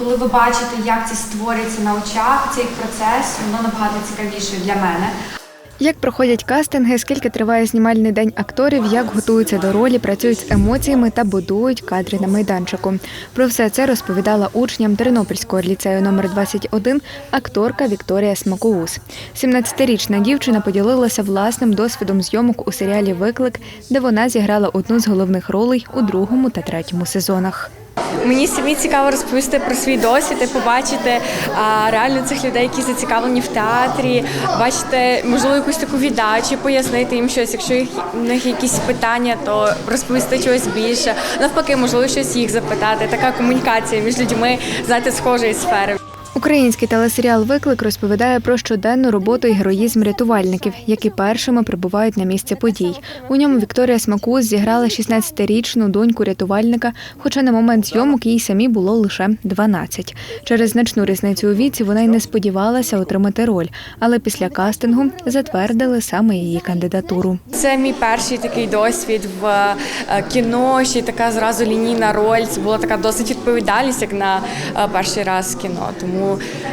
коли ви бачите, як це створюється на очах, цей процес, воно набагато цікавіше для мене. Як проходять кастинги, скільки триває знімальний день акторів, як готуються до ролі, працюють з емоціями та будують кадри на майданчику. Про все це розповідала учням Тернопільського ліцею номер 21 акторка Вікторія Смакоус. 17-річна дівчина поділилася власним досвідом зйомок у серіалі Виклик, де вона зіграла одну з головних ролей у другому та третьому сезонах. Мені самі цікаво розповісти про свій досвід і побачити а, реально цих людей, які зацікавлені в театрі, бачити можливо якусь таку віддачу, пояснити їм щось. Якщо їх в них якісь питання, то розповісти чогось більше. Навпаки, можливо, щось їх запитати. Така комунікація між людьми, знаєте, схожої сфери. Український телесеріал Виклик розповідає про щоденну роботу і героїзм рятувальників, які першими прибувають на місце подій. У ньому Вікторія Смакус зіграла 16-річну доньку рятувальника, хоча на момент зйомок їй самі було лише 12. Через значну різницю у віці вона й не сподівалася отримати роль, але після кастингу затвердили саме її кандидатуру. Це мій перший такий досвід в е, кіно. Ще й така зразу лінійна роль. Це була така досить відповідальність, як на е, перший раз кіно. Тому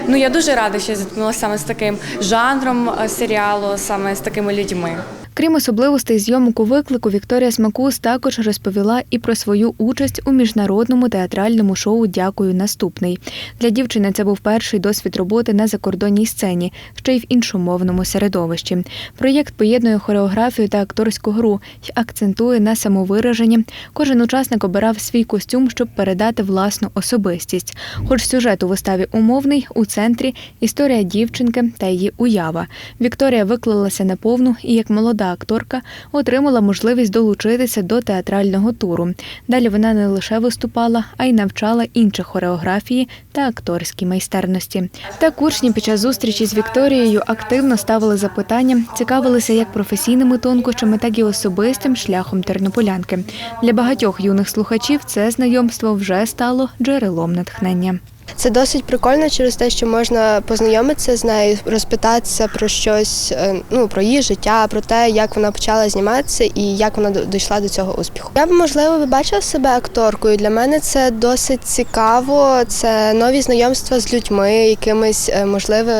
ну я дуже рада, що я зіткнулася саме з таким жанром е, серіалу, саме з такими людьми. Крім особливостей зйомок у виклику, Вікторія Смакус також розповіла і про свою участь у міжнародному театральному шоу Дякую наступний. Для дівчини це був перший досвід роботи на закордонній сцені, ще й в іншомовному середовищі. Проєкт поєднує хореографію та акторську гру й акцентує на самовираженні. Кожен учасник обирав свій костюм, щоб передати власну особистість. Хоч сюжет у виставі умовний, у центрі історія дівчинки та її уява. Вікторія виклалася наповну і як молода акторка отримала можливість долучитися до театрального туру. Далі вона не лише виступала, а й навчала інших хореографії та акторській майстерності. Так учні під час зустрічі з Вікторією активно ставили запитання, цікавилися як професійними тонкощами, так і особистим шляхом тернополянки. Для багатьох юних слухачів це знайомство вже стало джерелом натхнення. Це досить прикольно через те, що можна познайомитися з нею, розпитатися про щось, е, ну про її життя, про те, як вона почала зніматися і як вона дійшла до цього успіху. Я б можливо бачила себе акторкою. Для мене це досить цікаво. Це нові знайомства з людьми, якимись е, можливо,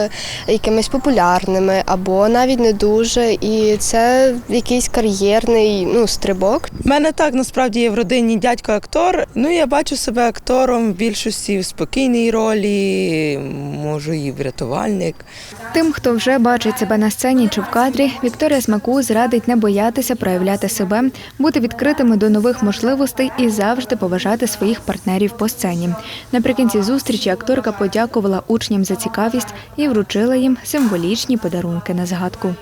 якимись популярними або навіть не дуже. І це якийсь кар'єрний ну стрибок. У мене так насправді є в родині дядько актор. Ну я бачу себе актором в більшості в спокійній ролі, можу і врятувальник. Тим, хто вже бачить себе на сцені чи в кадрі, Вікторія Смакуз радить не боятися проявляти себе, бути відкритими до нових можливостей і завжди поважати своїх партнерів по сцені. Наприкінці зустрічі акторка подякувала учням за цікавість і вручила їм символічні подарунки на згадку.